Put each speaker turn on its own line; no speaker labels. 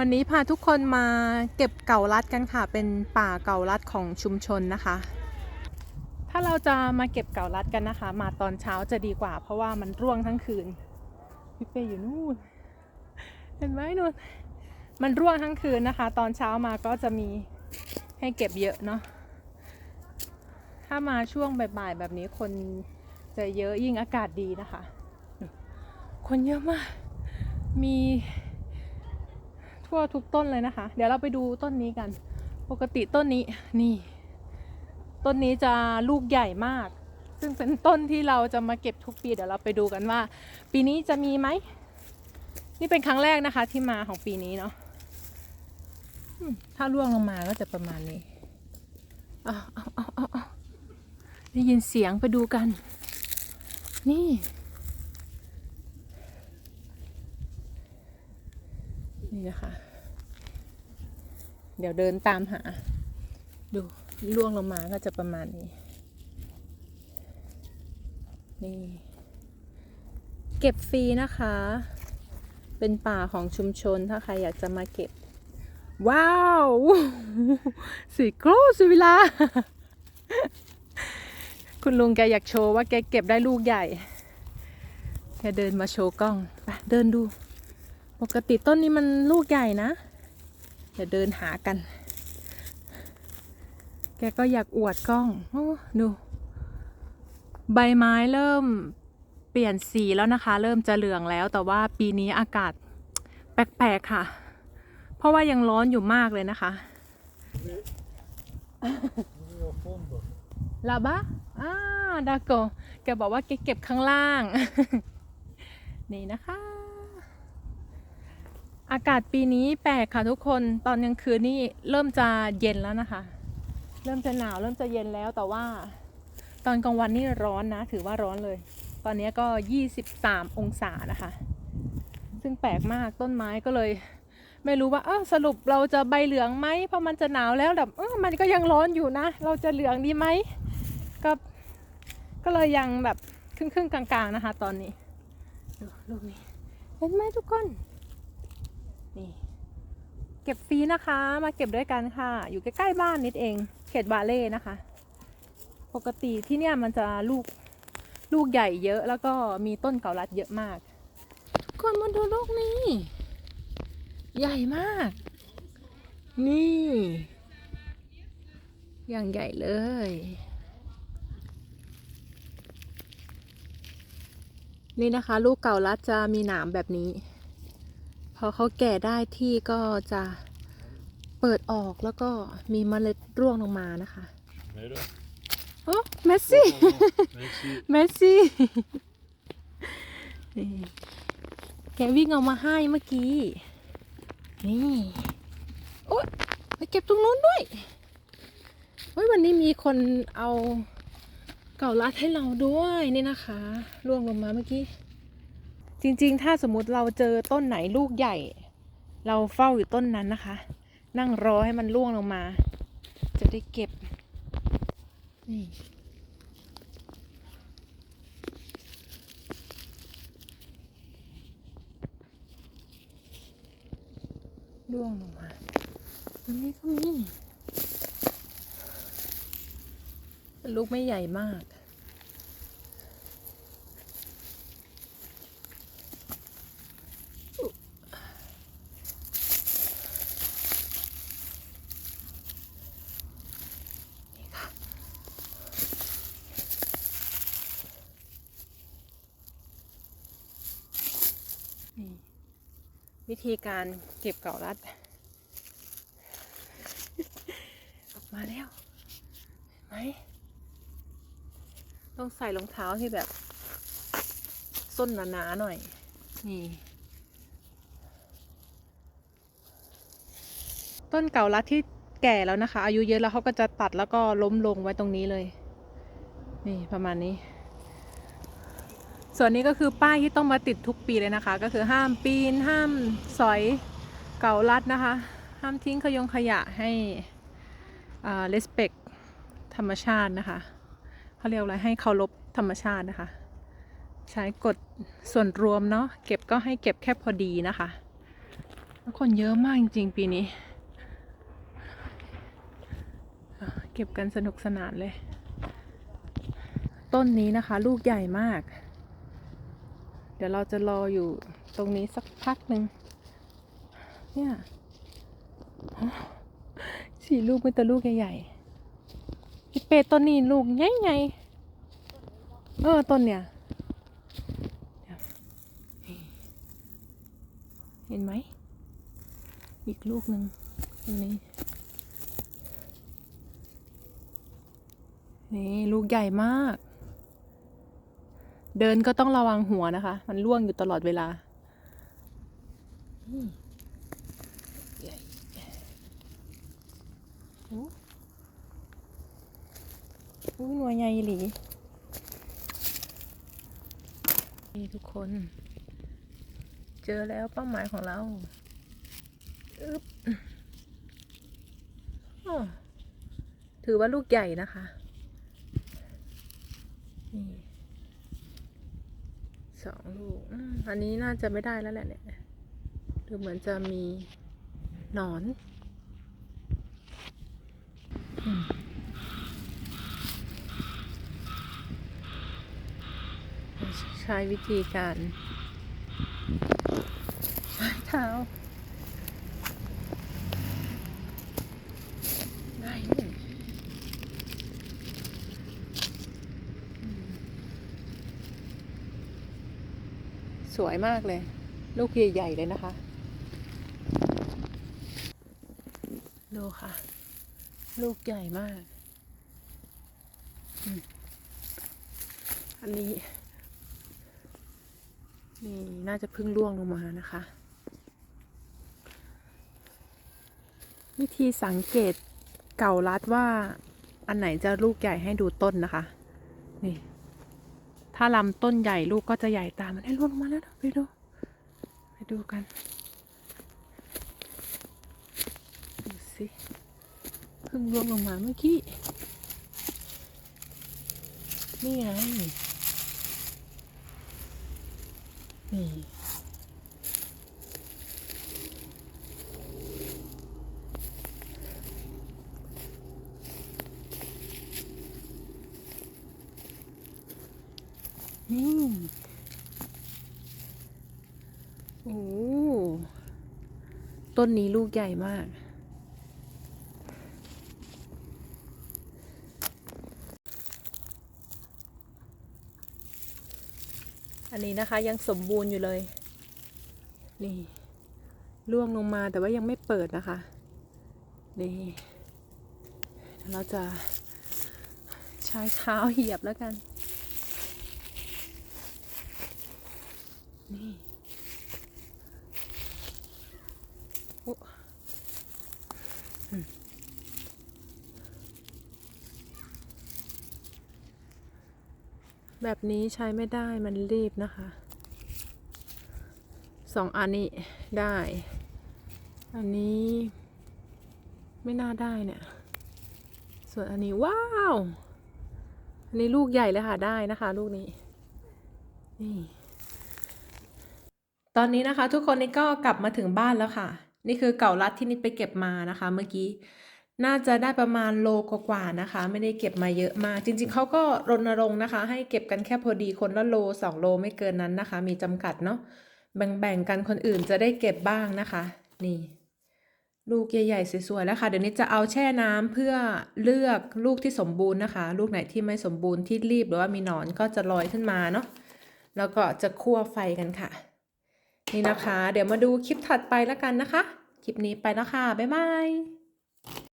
วันนี้พาทุกคนมาเก็บเก่าลัดกันค่ะ เป็นป่าเก่าลัดของชุมชนนะคะ ถ้าเราจะมาเก็บเก่าลัดกันนะคะ มาตอนเช้าจะดีกว่า เพราะว่ามันร่วงทั้งคืนพี่เป้อยู่นู่นเห็นไหมนู่นมันร่วงทั้งคืนนะคะ ตอนเช้ามาก็จะมีให้เก็บเยอะเนาะถ้ามาช่วงบ่ายๆแบบนี้คนจะเยอะยิ่งอากาศดีนะคะ คนเยอะมาก มี ทั่วทุกต้นเลยนะคะ เดี๋ยวเราไปดูต้นนี้กัน ปกติต้นนี้นี่ ต้นนี้จะลูกใหญ่มาก ซึ่งเป็นต้นที่เราจะมาเก็บทุกปี เดี๋ยวเราไปดูกันว่า ปีนี้จะมีไหม นี่เป็นครั้งแรกนะคะที่มาของปีนี้เนาะถ้าร่วงลงมาก็จะประมาณนี้เอเอาเอาเอาเอาได้ยินเสียงไปดูกัน นี่ นี่นะคะ เดี๋ยวเดินตามหา ดูล่วงลงมาก็จะประมาณนี้ นี่ เก็บฟรีนะคะ เป็นป่าของชุมชนถ้าใครอยากจะมาเก็บ ว้าวสีโกรสวิลา คุณลุงแกอยากโชว์ว่าแกเก็บได้ลูกใหญ่ แกเดินมาโชว์กล้อง ไปเดินดู ปกติต้นนี้มันลูกใหญ่นะ เดี๋ยวเดินหากัน แกก็อยากอวดกล้องโอ้ดู ใบไม้เริ่มเปลี่ยนสีแล้วนะคะ เริ่มจะเหลืองแล้ว แต่ว่าปีนี้อากาศแปลกๆค่ะ เพราะว่ายังร้อนอยู่มากเลยนะคะลาบะอ่าดาโกแกบอกว่าแกเก็บข้างล่าง นี่นะคะ อากาศปีนี้แปลกค่ะทุกคนตอนกลางคืนนี่เริ่มจะเย็นแล้วนะคะ เริ่มจะหนาวเริ่มจะเย็นแล้วแต่ว่า ตอนกลางวันนี่ร้อนนะ ถือว่าร้อนเลย ตอนนี้ก็ 23 องศานะคะ ซึ่งแปลกมากต้นไม้ก็เลย ไม่รู้ว่าเออสรุปเราจะใบเหลืองไหมเพราะมันจะหนาวแล้วแบบเออมันก็ยังร้อนอยู่นะ เราจะเหลืองดีไหมก็ก็เลยยังแบบครึ่งครึ่งๆกลาง ๆนะคะ ตอนนี้ดูลูกนี้เห็นไหมทุกคน ก็บฟรีนะคะ มาเก็บด้วยกันค่ะ อยู่ใกล้ๆบ้านนิดเอง เขตบาเล่นะคะ ปกติที่เนี่ยมันจะลูกลูกใหญ่เยอะ แล้วก็มีต้นเกาลัดเยอะมาก ทุกคนมาดูลูกนี้ ใหญ่มาก นี่อย่างใหญ่เลย นี่นะคะ ลูกเก่าลัดจะมีหนามแบบนี้ พอเขาแก่ได้ที่ก็จะเปิดออกแล้วก็มีเมล็ดร่วงลงมานะคะ
Nee, då.
โอ้เมสซี่
Merci.
เมสซี่นี่แกวิ่งเอามาให้เมื่อกี้ นี่โอ๊ยไปเก็บตรงนู้นด้วยเฮ้ยวันนี้มีคนเอาเก่าลัดให้เราด้วยนี่นะคะ ร่วงลงมาเมื่อกี้ จริงๆ ถ้าสมมติเราเจอต้นไหนลูกใหญ่ เราเฝ้าอยู่ต้นนั้นนะคะ นั่งรอให้มันร่วงลงมา จะได้เก็บนี่ร่วงลงมาตรงนี้ก็มีลูกไม่ใหญ่มาก วิธีการเก็บเก่ารัด ออกมาแล้วไหมต้องใส่รองเท้าที่แบบ ส้นหนาๆหน่อย นี่ ต้นเก่ารัดที่แก่แล้วนะคะ อายุเยอะแล้วเขาก็จะตัดแล้วก็ล้มลงไว้ตรงนี้เลย นี่ประมาณนี้ ส่วนนี้ก็คือป้ายที่ต้องมาติดทุกปีเลยนะคะ ก็คือห้ามปีน ห้ามสอยเก่าลัดนะคะ ห้ามทิ้งขยงขยะให้อ่า respect ธรรมชาตินะคะเขาเรียกอะไรให้เคารพธรรมชาตินะคะ ใช้กฎส่วนรวมเนาะเก็บก็ให้เก็บแค่พอดีนะคะคนเยอะมากจริงๆปีนี้ เก็บกันสนุกสนานเลย ต้นนี้นะคะ ลูกใหญ่มาก เดี๋ยวเราจะรออยู่ตรงนี้สักพักหนึ่งเนี่ยสี่ลูกเป็นแต่ลูกใหญ่ๆอีเปต้นนี้ลูกใหญ่ๆเออต้นเนี่ย เห็นไหม อีกลูกหนึ่งตรงนี้ นี่ ลูกใหญ่มาก เดินก็ต้องระวังหัวนะคะ มันร่วงอยู่ตลอดเวลาอืมใหญ่โอ้อุ้ยหน่วยใหญ่อีหลีนี่ทุกคน เจอแล้วเป้าหมายของเราอึ๊บอ้อถือว่าลูกใหญ่นะคะ นี่ สองลูกอันนี้น่าจะไม่ได้แล้วแหละเนี่ยดูเหมือนจะมีหนอนใช้วิธีการใช้เท้าได้เนี่ยอืม สวยมากเลย ลูกใหญ่ๆเลยนะคะ ดูค่ะ ลูกใหญ่มาก อันนี้ นี่น่าจะเพิ่งร่วงลงมานะคะ วิธีสังเกตเก่ารัดว่าอันไหนจะลูกใหญ่ให้ดูต้นนะคะ นี่ ถ้าลำต้นใหญ่ลูกก็จะใหญ่ตามมันได้ร่วงลงมาแล้วไปดู ไปดูกันดูสิเพิ่งร่วงลงมาเมื่อกี้นี่ไงนี่ นี่ โอ้ ต้นนี้ลูกใหญ่มาก อันนี้นะคะยังสมบูรณ์อยู่เลย นี่ล่วงลงมาแต่ว่ายังไม่เปิดนะคะ นี่เดี๋ยวเราจะใช้เท้าเหยียบแล้วกัน นี่โอ้แบบนี้ใช้ไม่ได้มันรีบนะคะ สองอันนี้ได้ อันนี้ไม่น่าได้เนี่ย ส่วนอันนี้ว้าว อันนี้ลูกใหญ่เลยค่ะได้นะคะ ลูกนี้ นี่ ตอนนี้นะคะ ทุกคนนี่ก็กลับมาถึงบ้านแล้วค่ะ นี่คือเก่ารัดที่นิดไปเก็บมานะคะ เมื่อกี้น่าจะได้ประมาณโลกว่านะคะ ไม่ได้เก็บมาเยอะมากจริงๆเขาก็รณรงค์นะคะ ให้เก็บกันแค่พอดีคนละโลสองโลไม่เกินนั้นนะคะ มีจำกัดเนาะแบ่งๆกันคนอื่นจะได้เก็บบ้างนะคะ นี่ ลูกใหญ่ๆสวยๆแล้วค่ะ เดี๋ยวนี้จะเอาแช่น้ำเพื่อเลือกลูกที่สมบูรณ์นะคะ ลูกไหนที่ไม่สมบูรณ์ที่รีบหรือว่ามีหนอนก็จะลอยขึ้นมาเนาะแล้วก็จะคั่วไฟกันค่ะ นี่นะคะ เดี๋ยวมาดูคลิปถัดไปแล้วกันนะคะ คลิปนี้ไปแล้วค่ะ บ๊ายบาย